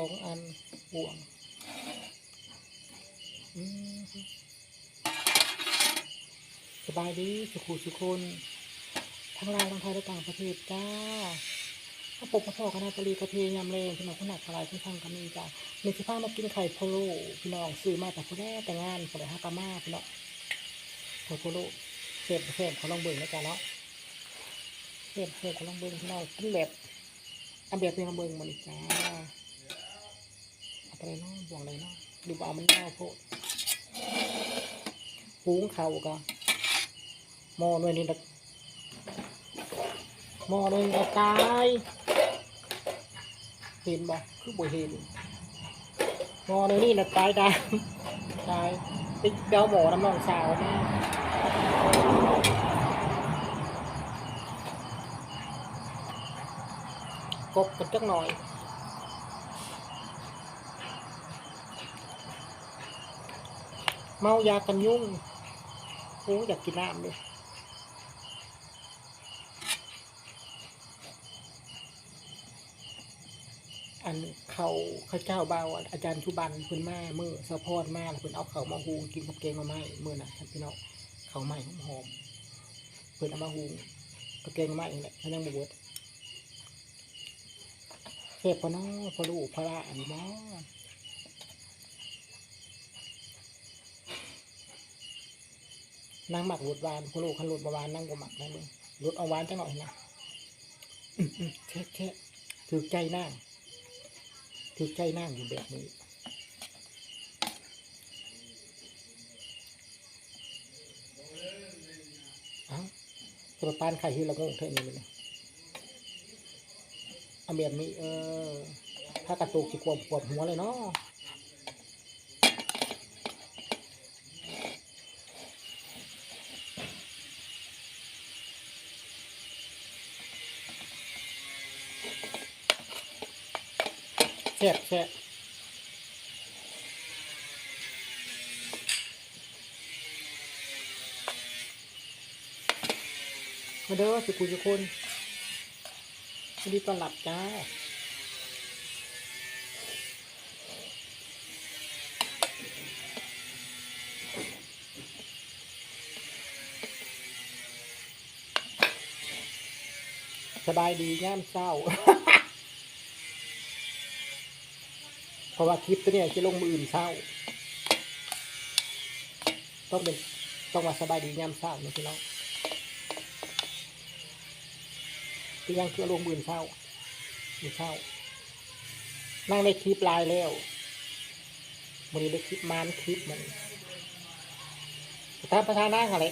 องอันบ่วงสบายดีสุขุสุคนทั้งลาวทั้งไทยและต่างประเทศจ้าพระปกพระพ่อคณะตรีกระเทียมแรงพี่น้องขนาดทลายที่ทางกันนี่จ้าในสิพามากินไข่พะโลพี่น้องซื้อมาแต่คนแรกแต่งานคนแรกฮากามาพี่น้องไข่พะโลเสพเสพเขาลองเบิ่งนะจ๊ะเนาะเสพเสพเขาลองเบิ่งพี่น้องเป็นแบบอันแบบเป็นลองเบิ่งมันจ้า อาไปเนาะบ่วงเลยเนาะดูว่าเอามันเน่าโพดหุงเข่าก็หม้อหน่วยนี่นะหม้อหน่วยนี่นะตายเห็นบ่คือบ่เห็นหม้อหน่วยนี่นะตายดำตายไปเจ้าหมอน้ำน้องสาวมากบกันจักหน่อย เมายากันยุ่งโอ้อยากกินน้ำเลยอันเขาเขาเจ้าบ่าอาจารย์ชุบันเพิ่นมาเมื่อสะพอดมาแล้วเพิ่นเอาเขามาหูกินกับแกงมาไม้เมื่อน่ะท่านพี่น้องเขาใหม่หอมเพิ่นเอามาหูกับแกงมาไม้นี่แหละมันยังบ่เบิดเสพพอน้อพอลูกพอละอันนี้บ่ นางหมักรดหวานพะโล้คันรดบหวานนางบ่หมักนะมึงรดเอาหวานจังหน่อยนะแค่แค่ถือใจนางถือใจนางอยู่แบบนี้เอ้าจะมาปานไข่ที่ละงงเท่านี้เลยเอาแบบนี้เออถ้ากระตุกจิควบขวบหัวเลยเนาะ บแซ่บมาเด้อสุขุสุคนยินดีตอนรับจ้าสบายดีย่ามเศร้า เพราะว่าคลิปตัวเนี้ยจะลงมืออื่นเศร้า ต้องเป็นต้องมาสบายดียามเศร้านะพี่น้องที่ยังคือลงมืออื่นเศร้ามือเศร้า นั่งในคลิปลน์แล้วมันนี้ได้คลิปมานคลิปมันประธาประธานนั่งอะไร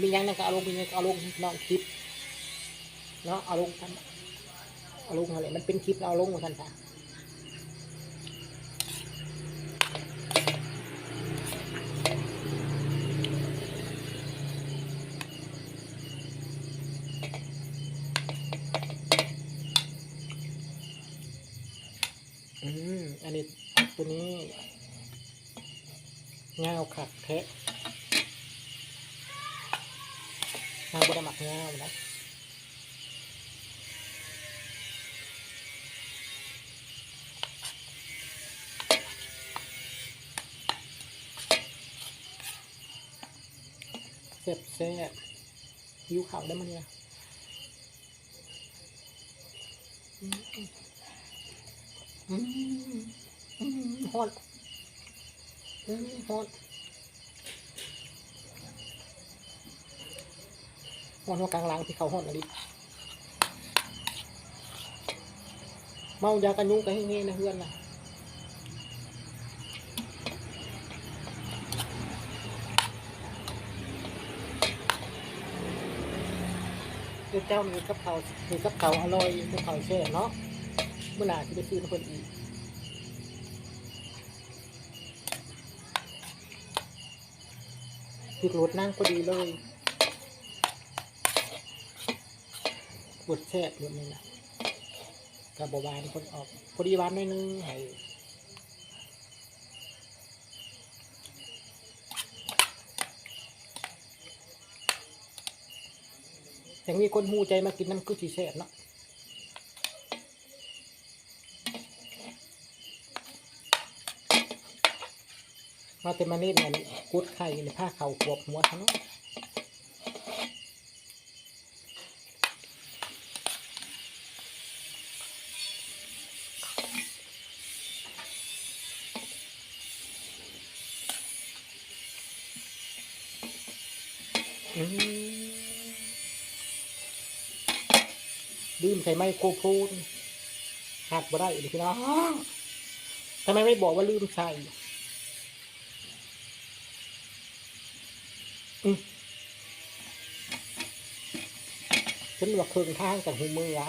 มียังนั่งก็เอาลงมียังก็เอาลงน้องคลิปเนาะเอาลงกันเอาลงอะไรมันเป็นคลิปเราเอาลงมาทันที เงาขัดแทะงาบดหมักเงาวนะแซ่บแซ่บหิวข่าได้มั้ยเนี่ยอืมอืมอืมฮอน อืมฮอนฮอนหัวกลางหลังที่เขาฮอนอะไรเมายากันยุงกันให้เงี้ยนะเพื่อนนะเดี๋ยวเจ้ามีกับเขามีกับเขาอร่อยกับเขาแช่เนาะเมื่อหนาที่ไปซื้อทุกคนอีก ผิดรถนั่งพอดีเลยปวดแทรกองนี่นะกับบหวานคนออกพอดีวานหน่อยนึงให้ยังมีคนหูใจมากินน้ำกุ้ยสีแซ่บเนาะ มาเต็มานี่เนี่ยกุดไข่ในผ้าเข่าขวบหัวทั้งนั้นอืมลืมใส่ไมโครโฟนหักบ่ได้เลยพี่น้องทำไมไม่บอกว่าลืมใส่ ฉันว่าเครื่องทางจากหูมืออะ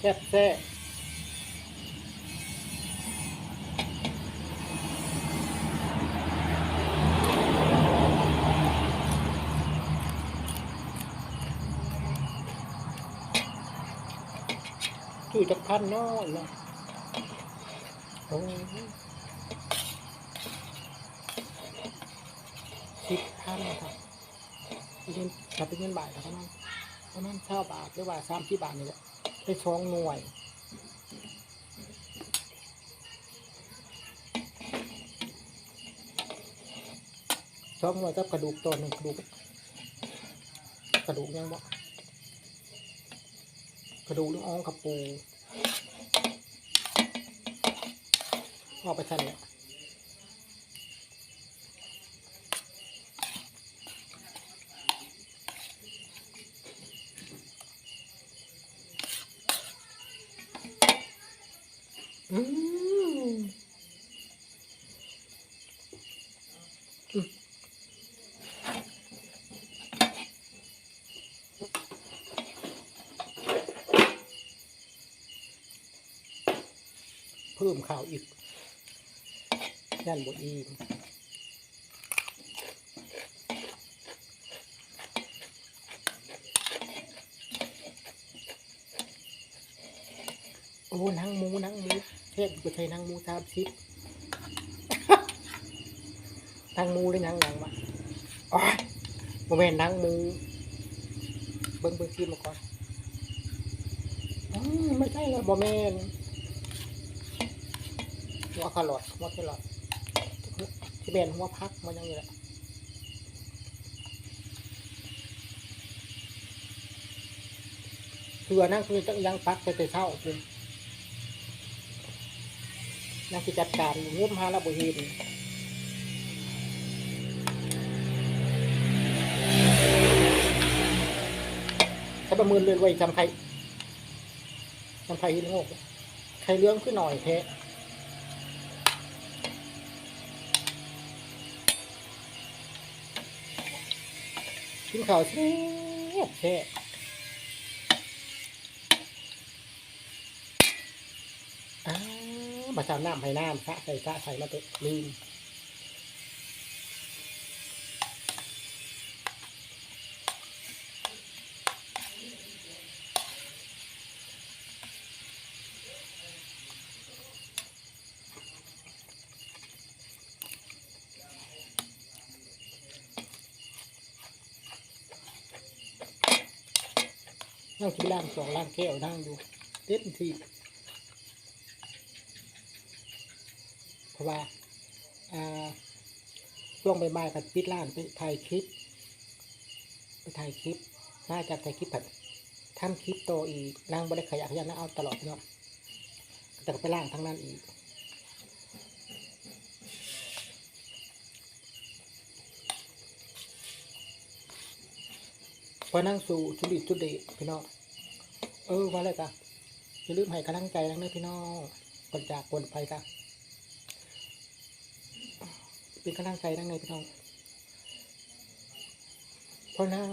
แซ่บแซ่บ พันน้อยนะโอ้สิบพันครับเงินจะเป็นเงินบาทครับประมาณประมาณเท่าบาทหรือว่าสามสิบบาทนี่แหละได้ช่องหน่วยช่องหน่วยกับกระดูกตัวหนึ่งกระดูกกระดูกยังบ่กระดูกลูกอ้องกับปู ออกไปทันเนี่ยอืมอืมเพิ่มข่าวอีก ยันบทอีโอ้นังหมูนังหมูเทพกูใช้นังหมูสามสิบนังหมูหรือนังหยังวะอ๋อโมเมนนังหมู เบิ้งเบิ้งคิดมาก่อนอ๋อไม่ใช่แล้วโมเมนหัวคาร์ลอทหัวแครอท ที่เป็นหัวพักมันยังอยู่แหละคือว่านั่งคือต้องยังพักไปแต่เช้าเลยนั่งคือจัดการงุ้มหาระบบเห็นถ้าประเมินเรื่อนไว้จำใครจำใครหินโงกใครเรื่องขึ้นหน่อยแท้ กินข้าวแช่แช่อ้ามาจำน้ำให้น้ำสะใส่สะใส่มาเตะลืม นั่งกิล่างสองล่างแก้วนั่งอยู่เต็มที่เพราะว่าอ่าช่วงบ่ายๆกับปิดร้างไปถ่ายคลิป ไปถ่ายคลิปน่าจะถ่ายคลิปผัดทำคลิปโตอีกนั่งบริขยักขยันนะเอาตลอดเนาะแต่ไปล่างทั้งนั้นอีก พอนั่งสู่จุดิจุดเดชพี่น้อง เออมาเลยจ้ะอย่าลืมให้กำลังใจนะพี่น้องคนจากคนไปจ้ะเป็นกำลังใจนั่งในพี่น้องเพราะนั่ง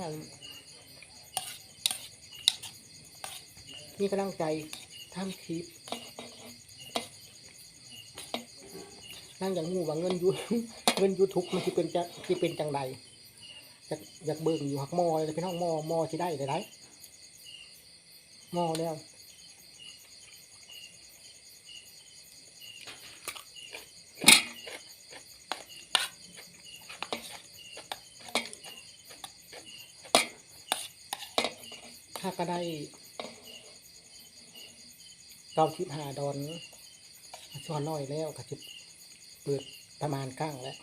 มีกำลังใจทำคลิปนั่งอย่างงูว่าเงินยูเงินยูทูบมันที่เป็นจะที่เป็นจังใด อยากอยากเบิ่งอยู่หักมอเลยพี่น้องมอมอที่ได้ได้ไรมอแล้วถ้าก็ได้เราคิดหาดอนชอนน้อยแล้วก็จะเปิดประมาณข้างแล้ว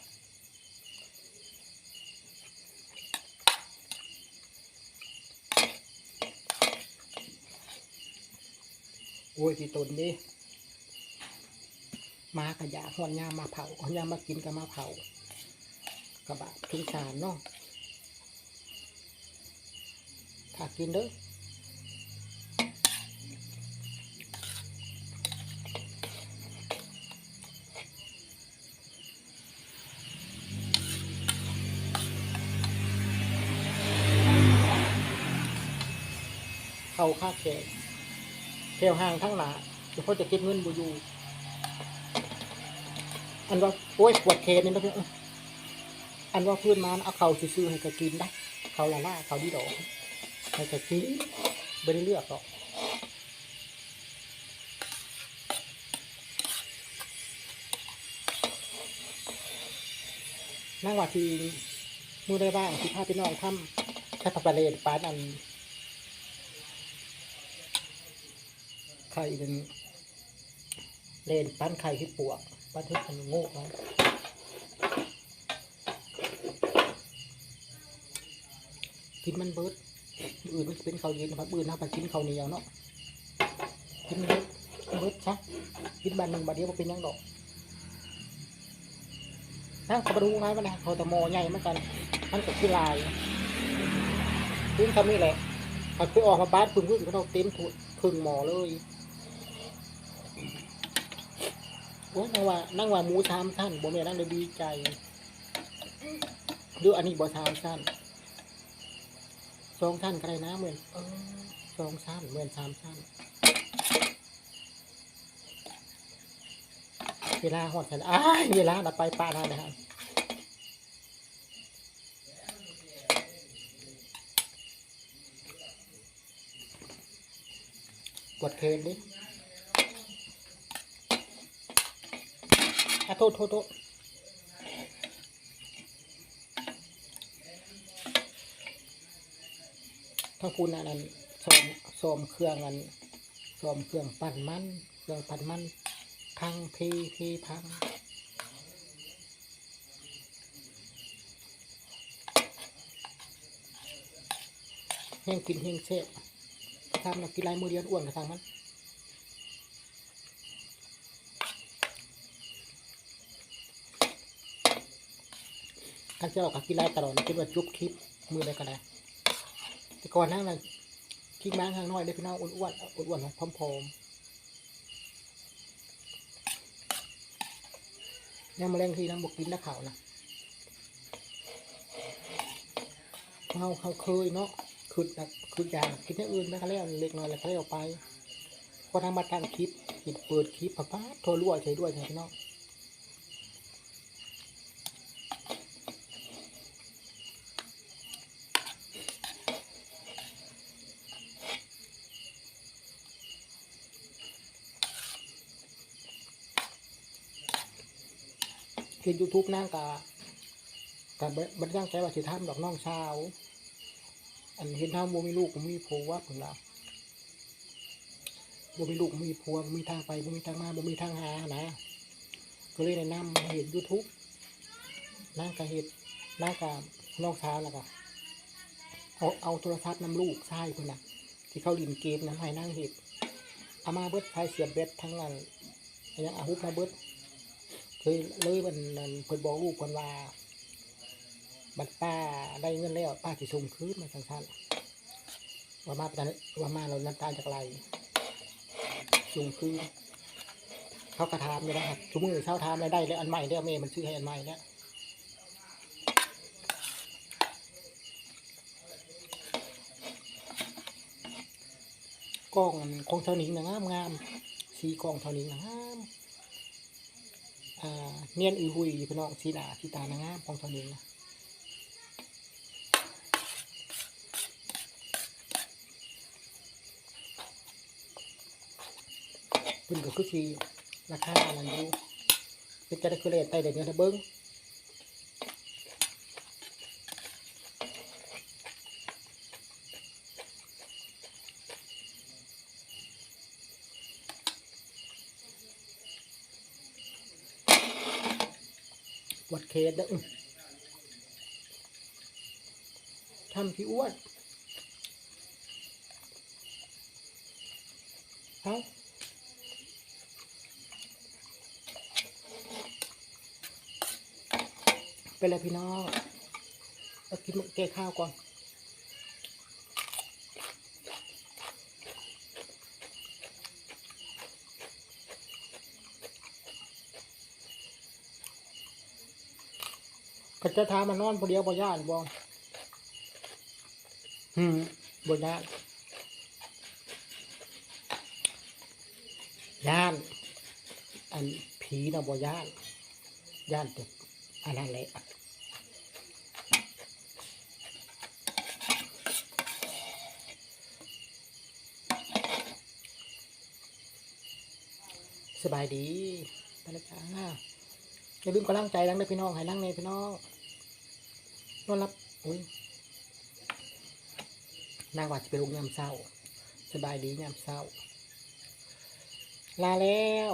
โอ้ยพี่ตนดิมากระยาหอนยามาเผาหอนยามากินก็มาเผากระบะทุงสารเนาะถ้ากินเด้อเขาค่าแขก แถวห่างทั้งหลาเดี๋ยวเขาจะเก็บเงินบูอยู่อันว่าโอ้ยปวดแขนนี่นะเพี่อ้ยอันว่าเพื่อนมาเอาเขาซื้อๆให้กกินได้เขาละล่าเขาดีดอกให้กกินไม่ได้เลือกหรอกนั่งว่าที่มือได้บ้างที่พาพี่น้องทำแค่ปลาปลาเลนปลาอัน ไข่เป็นเลนปั้นไข่ที่ปวกปั้นที่มันโง่ไว้กินมันเบิดอื่นมันเป็นข้าวเย็นนะครับอื่นเราไปกินข้าวเหนียวเนาะกินเบิดเบิดซะกินบานหนึ่งบาทเดียวบ่เป็นยังดอกนั่งเขาไปดูไงมันนะเขาแต่มอใหญ่เหมือนกัน มันกับที่ลายพึ่งทำนี่แหละเขาไปอออกมาบ้านพึ่งพึ่งเขาเต็มพึ่งหมอเลย โอ้ยนั่งว่านั่งว่าหมูสามท่านบ่แม่นนั่งเลยดีใจหรืออันนี้บ่สามท่านสองท่านก็ได้นะเหมือนอสองท่านเหมือนสามท่านเวลาหอดกันอ้ายเวลาเราไปป่านานะครับปวดเคนดิ อะโทษโทษโทษทั้งคุณอันนั้นซ้อมซ้อมเครื่องอันซ้อมเครื่องปั่นมัน เครื่องปั่นมันพังพเพพังแห้งกินแห้งเซ่บทำนักกินลายมือเดียวอ้วนกระทางมัน กันจะออกกับกีฬาตลอดคิดว่าจุบคลิปมืออะไรก็ได้แต่ก่อนนั่งนั้นคลิปม้าทางน้อยได้พี่น้องอ้วนๆอ้วนๆพร้อมๆยังมาแรงทีน้ำบกกินนักข่าวนะเขาเขาเคยเนาะคือแบบคืออย่างคิดอย่างอื่นนะเขาเรียกเล็กน้อยแล้วเขาเรียกออกไปพอทำมาตั้งคลิปปิดเปิดคลิปป้าป้าโทรรั่วใช้ด้วยใช่พี่น้อง ห็นยูทูบนั่งกะกับบรรย่างใจว่าสิทำดอกน้องชาว อันเห็นทำบ่มีลูกบ่มีผัวเพิ่นล่ะบ่มีลูกบ่มีผัวบ่มีทางไปบ่มีทางมาบ่มีทางหานะ ก็เลยแนะนำเห็นยูทูบนั่งกะเห็ดนั่งกะน้องชาวแล้วก็เอาเอาโทรศัพท์นำลูกใชายเพิ่นน่ะ ที่เขาลินเกมนั้นให้นั่งเห็ดเอามาเบิดไฟเสียบเบ็ดทั้งนั้นอันยังอาฮุบมาเบิด เคยเลยวันนั้นเพิ่นบอกลูกเพิ่นว่าบัดป้าได้เงินแล้วป้าสิส่งคืนมาจังซั่นว่ามาประทานว่ามาเราน้ำตาจากไหลส่งคืนเขากระทำเลยนะครับทุกมือเช้าทำแล้วได้แล้วอันใหม่แล้วแม่มันซื้อให้อันใหม่แล้วกล้องของเท่านี้นะงามงามสีกล้องเท่านี้นะงาม เนียนอือหุยพี่น้องสีดาสีตานางงามของทางนี้นะเพิ่นก็คือสีราคาอันนั้นอยู่เป็นจะได้คือเลทไต่เดี๋ยวนี้นะเบิ้ง สเด้ออื้อทำพี่อ้วนเอาไปเลยพี่น้องเอากินแก้ข้าวก่อน ก็จะทามานอนผู้เดียวบ่ย่านบ่หืมบ่ย่านย่าน อันผีน่ะบ่ย่าน ย่านแต่อันนั้นแหละสบายดีไปแล้วจ้าอย่าลืมกำลังใจนั่งเลยพี่น้องให้นั่งเลยพี่น้อง นอนรับอุ้ยนางว่าจะไปลงยามเศร้า สบายดียามเศร้า ลาแล้ว